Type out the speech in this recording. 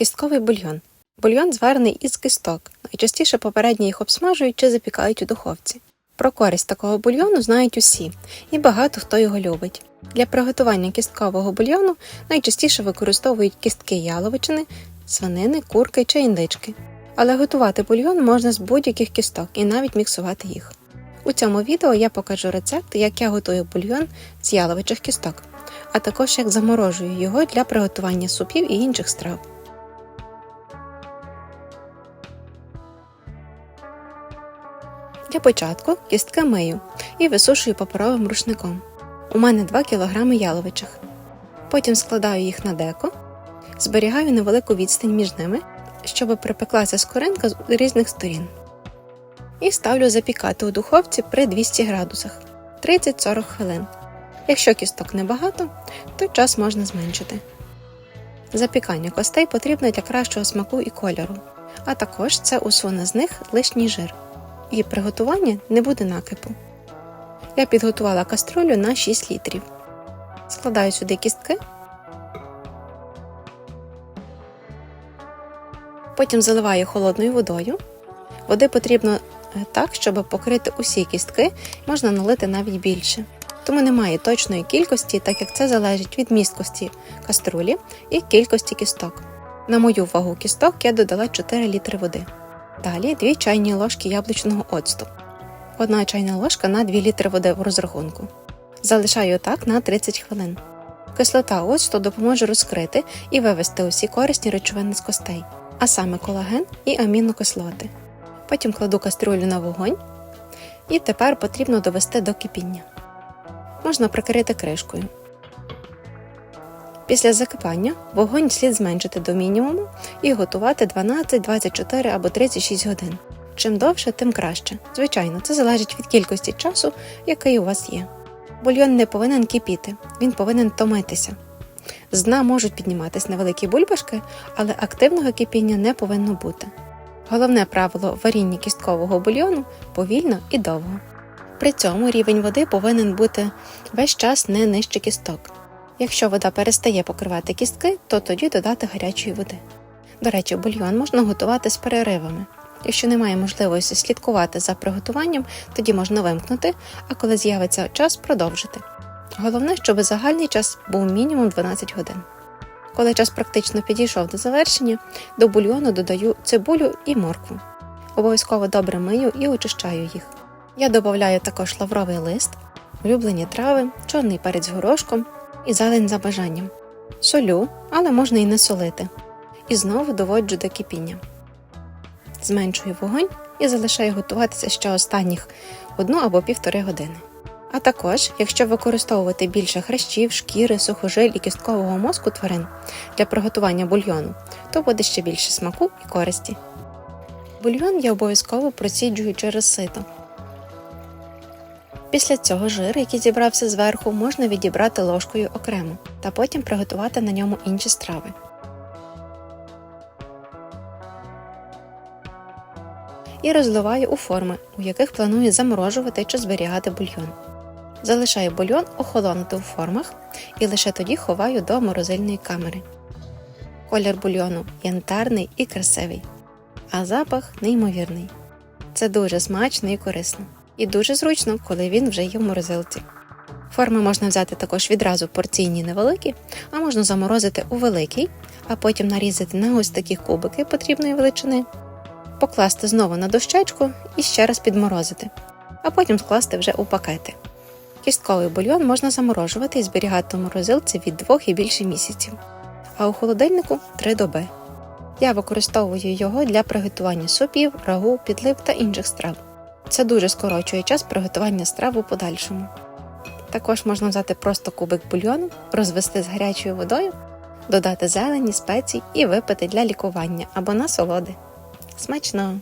Кістковий бульйон. Бульйон зварений із кісток. Найчастіше попередньо їх обсмажують чи запікають у духовці. Про користь такого бульйону знають усі, і багато хто його любить. Для приготування кісткового бульйону найчастіше використовують кістки яловичини, свинини, курки чи індички. Але готувати бульйон можна з будь-яких кісток і навіть міксувати їх. У цьому відео я покажу рецепт, як я готую бульйон з яловичих кісток, а також як заморожую його для приготування супів і інших страв. Для початку кістки мию і висушую паперовим рушником. У мене 2 кг яловичих. Потім складаю їх на деко, зберігаю невелику відстань між ними, щоб припеклася скоринка з різних сторін. І ставлю запікати у духовці при 200 градусах 30-40 хвилин. Якщо кісток небагато, то час можна зменшити. Запікання костей потрібно для кращого смаку і кольору, а також це усуне з них лишній жир. І приготування не буде накипу. Я підготувала каструлю на 6 літрів. Складаю сюди кістки. Потім заливаю холодною водою. Води потрібно е, так, щоб покрити усі кістки, можна налити навіть більше. Тому немає точної кількості, так як це залежить від місткості каструлі і кількості кісток. На мою вагу кісток я додала 4 літри води. Далі 2 чайні ложки яблучного оцту. 1 чайна ложка на 2 літри води в розрахунку. Залишаю так на 30 хвилин. Кислота оцту допоможе розкрити і вивести усі корисні речовини з костей, а саме колаген і амінокислоти. Потім кладу кастрюлю на вогонь і тепер потрібно довести до кипіння. Можна прикрити кришкою. Після закипання вогонь слід зменшити до мінімуму і готувати 12, 24 або 36 годин. Чим довше, тим краще. Звичайно, це залежить від кількості часу, який у вас є. Бульйон не повинен кипіти, він повинен томитися. З дна можуть підніматись невеликі бульбашки, але активного кипіння не повинно бути. Головне правило варіння кісткового бульйону повільно і довго. При цьому рівень води повинен бути весь час не нижче кісток. Якщо вода перестає покривати кістки, то тоді додати гарячої води. До речі, бульйон можна готувати з переривами. Якщо немає можливості слідкувати за приготуванням, тоді можна вимкнути, а коли з'явиться час, продовжити. Головне, щоб загальний час був мінімум 12 годин. Коли час практично підійшов до завершення, до бульйону додаю цибулю і моркву. Обов'язково добре мию і очищаю їх. Я додаю також лавровий лист, улюблені трави, чорний перець з горошком і зелень за бажанням. Солю, але можна і не солити. І знову доводжу до кипіння. Зменшую вогонь і залишаю готуватися ще останніх одну або півтори години. А також, якщо використовувати більше хрящів, шкіри, сухожиль і кісткового мозку тварин для приготування бульйону, то буде ще більше смаку і користі. Бульйон я обов'язково проціджую через сито. Після цього жир, який зібрався зверху, можна відібрати ложкою окремо та потім приготувати на ньому інші страви. І розливаю у форми, у яких планую заморожувати чи зберігати бульйон. Залишаю бульйон охолонути у формах і лише тоді ховаю до морозильної камери. Колір бульйону янтарний і красивий, а запах неймовірний. Це дуже смачно і корисно. І дуже зручно, коли він вже є в морозилці. Форми можна взяти також відразу порційні невеликі, а можна заморозити у великий, а потім нарізати на ось такі кубики потрібної величини, покласти знову на дощечку і ще раз підморозити, а потім скласти вже у пакети. Кістковий бульйон можна заморожувати і зберігати у морозилці від 2 і більше місяців, а у холодильнику 3 доби. Я використовую його для приготування супів, рагу, підлив та інших страв. Це дуже скорочує час приготування страв у подальшому. Також можна взяти просто кубик бульйону, розвести з гарячою водою, додати зелені, спеції і випити для лікування або насолоди. Смачного!